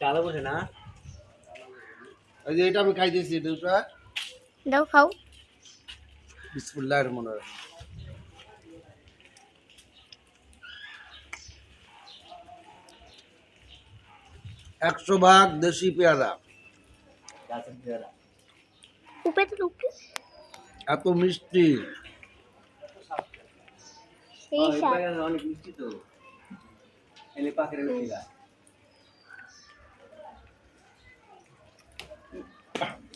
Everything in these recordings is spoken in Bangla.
চালা বসে না? যে এটা আমি খাইতেছি দুটা। দাও খাও। বিসমুল্লাহ রহমান রহিম। একশো ভাগ দেশি পেয়ারা। এত মিষ্টি। অনেক মিষ্টি তো এলে পাখির মিষ্টি গাছ উম, পাখির এত পাকা পারেন দরকার নাই পাখি খাই পারব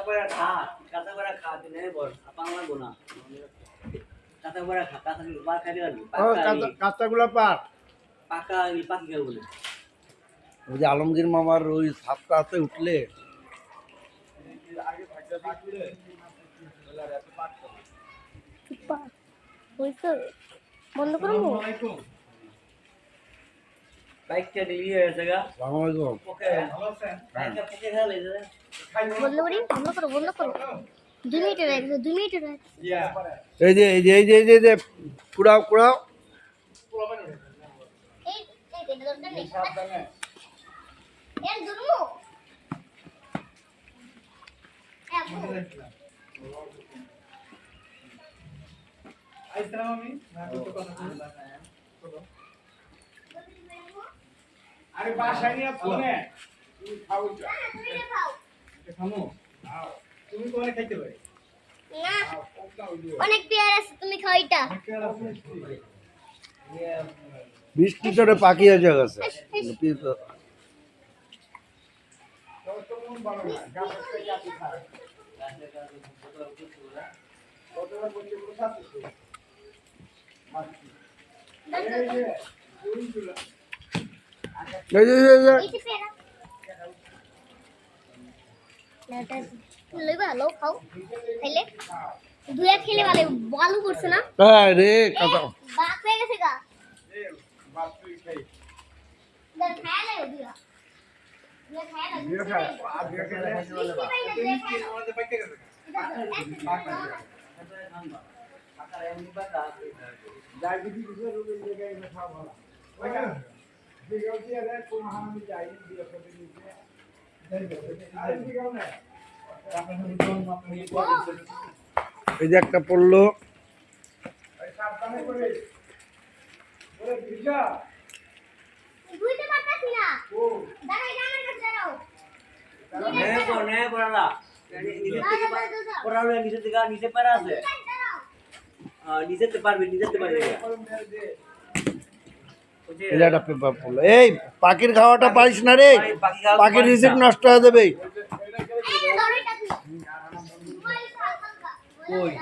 খা খা তুই নেই বল আপা আমার গোনা কাঁচা পড়া খা কাঁচা বার খাইতে পারবি কাঁচা- কাঁচাগুলা পাট পাকা এই পাখি খাব বলে ওই যে আলমগীর মামার ওই সাতটাতে উঠলে। বাহ, হয়েছে বন্ধ করব বাইকটা নিয়ে হয়েছে গা। সালামালাইকুম পোকে বাইকটা পোকে খেলে বন্ধ করি বন্ধ করো বন্ধ করো। দুই মিনিট হয়ে গেছে দুই মিনিট হয়ে গেছে এই যে এই যে এই যে এই যে কুড়াও কুড়াও। এই এই যে দরকার নেই। এর দুর্মু। এ আপু আরে বাসায় নিয়ে ফোনে। খাও। তুমি খামো তুমি কোনে খাইতে পারে? না যে অনেক পেয়ার আছে তুমি মিষ্টি বৃষ্টি চড়ে পাখি এসে গেছে তো তো এটা লইবা লো খাও। খাইলে দুয়া খেলে ভালো ভালো করছে না? হ্যাঁ রে বাক হয়ে গেছে গা। এই বাতুই খাই দর খায় না দুয়া দুয়া খায় না দিয়ে খায় আর দিয়ে খায় মিষ্টি পাই না দুয়া খায় না আমাদের বাইকে গেছে ডায়াবেটিস এর রোগের জায়গায় এটা খাওয়া ভালো ওই না বিগাল এই যে একটা পড়ল। সাবধানে করে ওরে বিজা বুঝতে পারতাছি না। ও দাঁড়াই আমার কাছে দাঁড়াও। নে পো নে। পড়ালা নিচে থেকে পড়ালা নিচে থেকে নিচে পারা আছে? নিচেতে পারবি নিচেতে পারবি। এই পেপার পড়ল এই পাখির খাওয়াটা পারিস না রে। পাখির রিসিপ্ট নষ্ট হয়ে যাবে। ওই।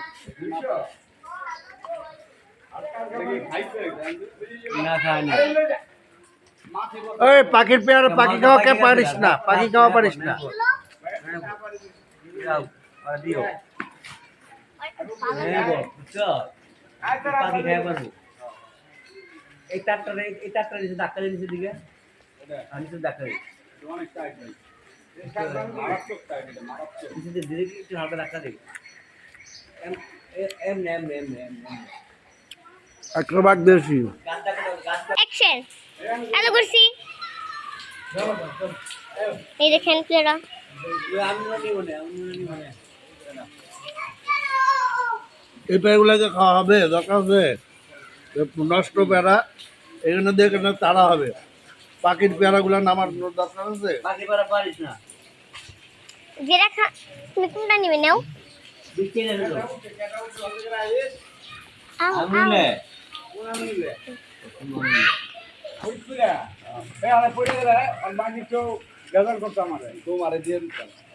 পাখির পেয়ারা পাখি খাওয়া কে পারিস না? পাখি খাওয়া পারিস না। যাও আর দিও। এই তারটা এই তারটা নিচে ধাক্কা দিয়ে নিচে দিকে আর নিচে ধাক্কা দিয়ে। নিচে দিয়ে দিলে একটু হালকা ধাক্কা দিবে। এম- এ- এমনি এমনি এমনি এমনি এমনি। একশো ভাগ দেশি অ্যাকশন হ্যালো করছি। এই দেখেন না এই পেয়ারগুলোকে খাওয়া হবে দরকার আছে? নষ্ট পেয়ারা এখানে দিয়ে এখানে তাড়া হবে। পাখির পেয়ারাগুলো নামার দরকার আছে? বাকি পারা পারিস না। যেটা খা তুমি কোনটা নিবে নাও? বৃষ্টি এনে দিল আও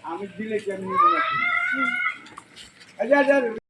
আমি দিলে কেমনি?